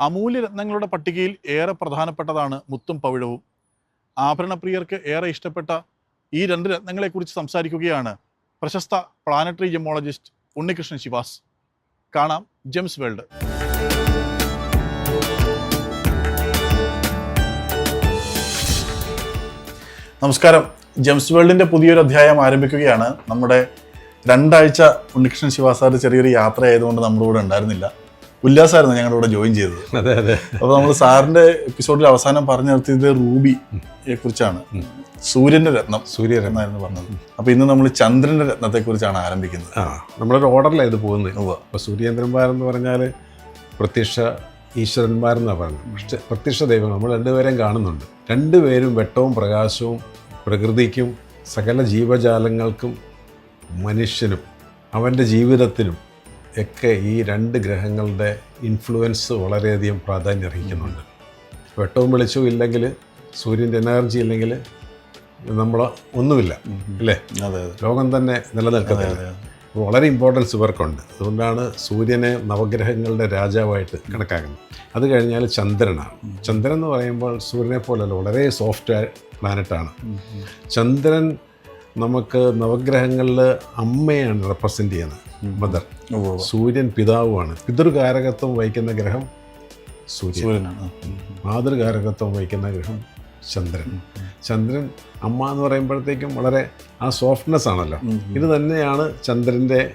അമൂല്യ രത്നങ്ങളുടെ പട്ടികയിൽ ഏറെ പ്രധാനപ്പെട്ടതാണ് മുത്തും പവിഴവും. ആഭരണപ്രിയർക്ക് ഏറെ ഇഷ്ടപ്പെട്ട ഈ രണ്ട് രത്നങ്ങളെക്കുറിച്ച് സംസാരിക്കുകയാണ് പ്രശസ്ത പ്ലാനറ്ററി ജെമോളജിസ്റ്റ് ഉണ്ണികൃഷ്ണൻ ശിവാസ്. കാണാം ജെംസ് വേൾഡ് നമസ്കാരം. ജെംസ് വേൾഡിന്റെ പുതിയൊരു അധ്യായം ആരംഭിക്കുകയാണ്. നമ്മുടെ രണ്ടാഴ്ച ഉണ്ണികൃഷ്ണൻ ശിവാസാറ് ചെറിയൊരു യാത്ര ആയതുകൊണ്ട് നമ്മുടെ കൂടെ ഉണ്ടായിരുന്നില്ല. ഉല്ലാസായിരുന്നു ഞങ്ങളുടെ കൂടെ ജോയിൻ ചെയ്തത്. അതെ അതെ. അപ്പോൾ നമ്മൾ സാറിന്റെ എപ്പിസോഡിൽ അവസാനം പറഞ്ഞു നിർത്തിയത് റൂബിയെ കുറിച്ചാണ്. സൂര്യന്റെ രത്നം സൂര്യരത്നം എന്ന് പറഞ്ഞത്. അപ്പോൾ ഇന്ന് നമ്മൾ ചന്ദ്രന്റെ രത്നത്തെ കുറിച്ചാണ് ആരംഭിക്കുന്നത്. ആ നമ്മളൊരു ഓർഡറിലാണ് ഇത് പോകുന്നത്. അപ്പോൾ സൂര്യേന്ദ്രന്മാരെന്ന് പറഞ്ഞാൽ പ്രത്യക്ഷ ഈശ്വരന്മാരെന്നാണ് പറയുന്നത്. പക്ഷെ പ്രത്യക്ഷ ദൈവം നമ്മൾ രണ്ടുപേരെയും കാണുന്നുണ്ട്. രണ്ടുപേരും വെട്ടവും പ്രകാശവും പ്രകൃതിക്കും സകല ജീവജാലങ്ങൾക്കും മനുഷ്യനും അവന്റെ ജീവിതത്തിനും ഒക്കെ ഈ രണ്ട് ഗ്രഹങ്ങളുടെ ഇൻഫ്ലുവൻസ് വളരെയധികം പ്രാധാന്യം അർഹിക്കുന്നുണ്ട്. വെട്ടവും വെളിച്ചവും ഇല്ലെങ്കിൽ സൂര്യന്റെ എനർജി ഇല്ലെങ്കിൽ നമ്മൾ ഒന്നുമില്ല അല്ലേ? ലോകം തന്നെ നിലനിൽക്കുന്നത് വളരെ ഇമ്പോർട്ടൻസ് ഇവർക്കുണ്ട്. അതുകൊണ്ടാണ് സൂര്യനെ നവഗ്രഹങ്ങളുടെ രാജാവായിട്ട് കണക്കാക്കുന്നത്. അത് കഴിഞ്ഞാൽ ചന്ദ്രനാണ്. ചന്ദ്രൻ എന്ന് പറയുമ്പോൾ സൂര്യനെ പോലല്ല വളരെ സോഫ്റ്റ് പ്ലാനറ്റാണ് ചന്ദ്രൻ നമുക്ക് നവഗ്രഹങ്ങളിൽ അമ്മയാണ് റെപ്രസെന്റ് ചെയ്യുന്നത് മദർ. സൂര്യൻ പിതാവുമാണ്. പിതൃകാരകത്വം വഹിക്കുന്ന ഗ്രഹം സൂര്യൻ. സൂര്യനാണ്. മാതൃകാരകത്വം വഹിക്കുന്ന ഗ്രഹം ചന്ദ്രൻ. ചന്ദ്രൻ അമ്മ എന്ന് പറയുമ്പോഴത്തേക്കും വളരെ ആ സോഫ്റ്റ്നെസ് ആണല്ലോ. ഇത് തന്നെയാണ് ചന്ദ്രന്റെ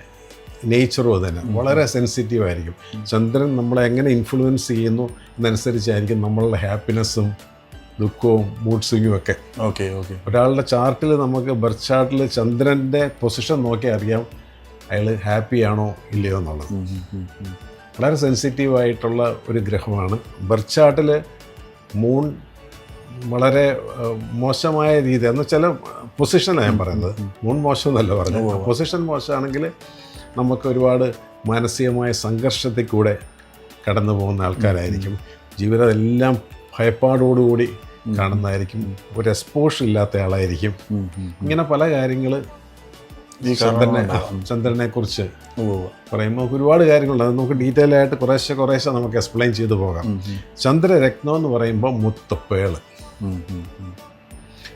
നേച്ചറും അത് തന്നെ. വളരെ സെൻസിറ്റീവ് ആയിരിക്കും. ചന്ദ്രൻ നമ്മളെ എങ്ങനെ ഇൻഫ്ലുവൻസ് ചെയ്യുന്നു എന്നനുസരിച്ചായിരിക്കും നമ്മളുടെ ഹാപ്പിനെസ്സും ദുഃഖവും മൂഡ് സ്വിങ്ങും ഒക്കെ. Okay okay. ഒരാളുടെ ചാർട്ടിൽ നമുക്ക് ബർത്ത് ചാർട്ടിൽ ചന്ദ്രന്റെ പൊസിഷൻ നോക്കി അറിയാം. അയാൾ ഹാപ്പിയാണോ ഇല്ലയോ എന്നുള്ളത്. വളരെ സെൻസിറ്റീവ് ആയിട്ടുള്ള ഒരു ഗ്രഹമാണ്. ബർച്ചാട്ടിൽ മൂൺ വളരെ മോശമായ രീതി എന്ന് വെച്ചാൽ പൊസിഷനാണ് ഞാൻ പറയുന്നത്. മൂൺ മോശം എന്നല്ല പറഞ്ഞത്. പൊസിഷൻ മോശമാണെങ്കിൽ നമുക്ക് ഒരുപാട് മാനസികമായ സംഘർഷത്തിൽ കൂടെ കടന്നു പോകുന്ന ആൾക്കാരായിരിക്കും. ജീവിതം എല്ലാം ഭയപ്പാടോടുകൂടി കാണുന്നതായിരിക്കും. ഒരു എക്സ്പോഷർ ഇല്ലാത്ത ആളായിരിക്കും. ഇങ്ങനെ പല കാര്യങ്ങൾ ചന്ദ്രനെ ചന്ദ്രനെ കുറിച്ച്. പറയുമ്പോൾ ഒരുപാട് കാര്യങ്ങളുണ്ട്. അത് നമുക്ക് ഡീറ്റെയിൽ ആയിട്ട് കുറേശ്ശെ കുറേശ്ശെ നമുക്ക് എക്സ്പ്ലെയിൻ ചെയ്തു പോകാം. ചന്ദ്രരത്നം എന്ന് പറയുമ്പോൾ മുത്ത് പേൾ ഉം, ഉം, ഉം.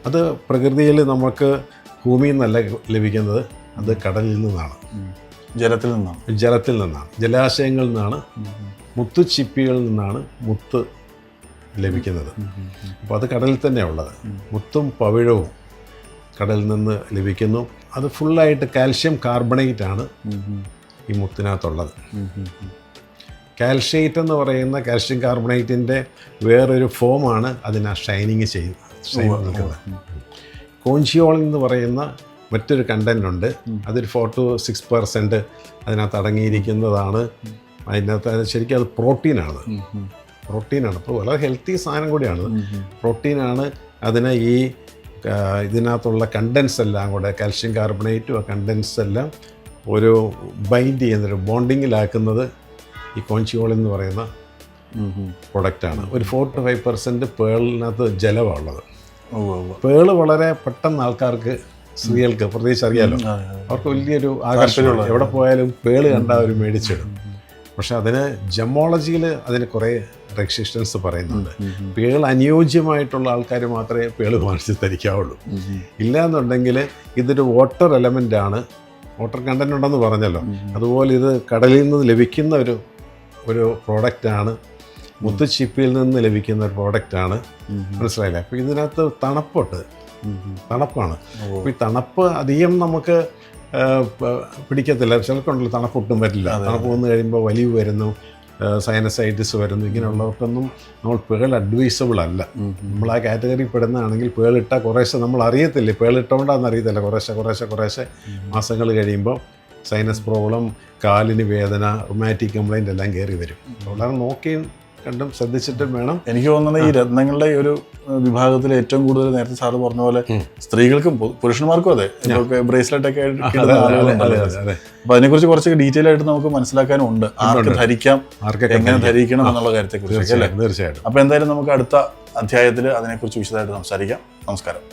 അത് പ്രകൃതിയിൽ നമുക്ക് ഭൂമിയിൽ നിന്നല്ല ലഭിക്കുന്നത്. അത് കടലിൽ നിന്നാണ്. ജലത്തിൽ നിന്നാണ്. ജലത്തിൽ നിന്നാണ്. ജലാശയങ്ങളിൽ നിന്നാണ്. മുത്തുച്ചിപ്പികളിൽ നിന്നാണ് മുത്ത് ലഭിക്കുന്നത്. അപ്പോൾ അത് കടലിൽ തന്നെയാണ് ഉള്ളത്. മുത്തും പവിഴവും കടലിൽ നിന്ന് ലഭിക്കുന്നു. അത് ഫുള്ളായിട്ട് കാൽഷ്യം കാർബണേറ്റ് ആണ് ഈ മുത്തിനകത്തുള്ളത്. കാൽഷ്യേറ്റ് എന്ന് പറയുന്ന കാൽഷ്യം കാർബണേറ്റിന്റെ വേറൊരു ഫോമാണ് അതിന് ഷൈനിങ് ചെയ്യുന്നത്. കോൺഷിയോൾ എന്ന് പറയുന്ന മറ്റൊരു കണ്ടന്റ് ഉണ്ട്. അതൊരു ഫോർ ടു സിക്സ് പെർസെന്റ് അതിനകത്ത് അടങ്ങിയിരിക്കുന്നതാണ്. അതിനകത്ത് അത് ശരിക്കും അത് പ്രോട്ടീനാണ് പ്രോട്ടീനാണ് അപ്പോൾ വളരെ ഹെൽത്തി സാധനം കൂടിയാണ്. പ്രോട്ടീനാണ് അതിനെ ഈ ഇതിനകത്തുള്ള കണ്ടൻസ് എല്ലാം കൂടെ കാൽഷ്യം കാർബണേറ്റും ആ കണ്ടൻസ് എല്ലാം ഒരു ബൈൻഡ് ചെയ്യുന്നൊരു ബോണ്ടിങ്ങിലാക്കുന്നത് ഈ കോൺച്ചിയോൾ എന്ന് പറയുന്ന പ്രൊഡക്റ്റാണ് ഒരു ഫോർ ടു ഫൈവ് പെർസെന്റ് പേളിനകത്ത് ജലമാണുള്ളത്. പേൾ വളരെ പെട്ടെന്ന് ആൾക്കാർക്ക് സ്ത്രീകൾക്ക് പ്രത്യേകിച്ച് അറിയാലോ. അവർക്ക് വലിയൊരു ആകർഷണമുള്ള എവിടെ പോയാലും പേൾ കണ്ടാൽ അവർ മേടിച്ചിടും. പക്ഷെ അതിന് ജമോളജിയിൽ അതിന് കുറേ റെസിസ്റ്റൻസ് പറയുന്നുണ്ട്. പേൾ അനുയോജ്യമായിട്ടുള്ള ആൾക്കാർ മാത്രമേ പേൾ വാങ്ങിച്ച് ധരിക്കാവുള്ളൂ. ഇല്ല എന്നുണ്ടെങ്കിൽ ഇതൊരു വാട്ടർ എലമെന്റ് ആണ്. വാട്ടർ കണ്ടന്റ് ഉണ്ടെന്ന് പറഞ്ഞല്ലോ. അതുപോലെ ഇത് കടലിൽ നിന്ന് ലഭിക്കുന്ന ഒരു ഒരു പ്രോഡക്റ്റാണ് മുത്തുച്ചിപ്പിയിൽ നിന്ന് ലഭിക്കുന്ന ഒരു പ്രോഡക്റ്റാണ് മനസ്സിലായില്ലേ? അപ്പോൾ ഇതിനകത്ത് തണുപ്പുണ്ട്. തണുപ്പാണ്. അപ്പോൾ ഈ തണുപ്പ് അധികം നമുക്ക് പിടിക്കത്തില്ല. ചിലർക്കുണ്ടല്ലോ തണുപ്പ് ഒട്ടും പറ്റില്ല തണുപ്പ് വന്നു കഴിയുമ്പോൾ വലിവ് വരുന്നു. സൈനസൈറ്റിസ് വരുന്നു ഇങ്ങനെയുള്ളവർക്കൊന്നും നമ്മൾ പേൾ അഡ്വൈസബിൾ അല്ല. നമ്മൾ ആ കാറ്റഗറി പെടുന്നതാണെങ്കിൽ പേളിട്ടാൽ കുറേശ്ശെ നമ്മൾ അറിയത്തില്ലേ? പേളിട്ടോണ്ടാന്ന് അറിയത്തില്ല. കുറേശ്ശെ കുറേശ്ശെ കുറേശ്ശെ മാസങ്ങൾ കഴിയുമ്പോൾ സൈനസ് പ്രോബ്ലം കാലിന് വേദന റൊമാറ്റിക് കംപ്ലൈന്റ് എല്ലാം കയറി വരും. വളരെ നോക്കിയും കണ്ടും ശ്രദ്ധിച്ചിട്ടും വേണം. എനിക്ക് തോന്നുന്നത് ഈ രത്നങ്ങളുടെ ഒരു വിഭാഗത്തിൽ ഏറ്റവും കൂടുതൽ നേരത്തെ സാറ് പറഞ്ഞ പോലെ സ്ത്രീകൾക്കും പുരുഷന്മാർക്കും അതെ. ബ്രേസ്ലെറ്റ് ഒക്കെ. അപ്പൊ അതിനെക്കുറിച്ച് കുറച്ച് ഡീറ്റെയിൽ ആയിട്ട് നമുക്ക് മനസ്സിലാക്കാനും ഉണ്ട്. ആർക്ക് ധരിക്കാം എങ്ങനെ ധരിക്കണം എന്നുള്ള കാര്യത്തെ കുറിച്ച് അല്ലേ? തീർച്ചയായിട്ടും. തീർച്ചയായിട്ടും അപ്പൊ എന്തായാലും നമുക്ക് അടുത്ത അധ്യായത്തിൽ അതിനെക്കുറിച്ച് വിശദമായിട്ട് സംസാരിക്കാം. നമസ്കാരം.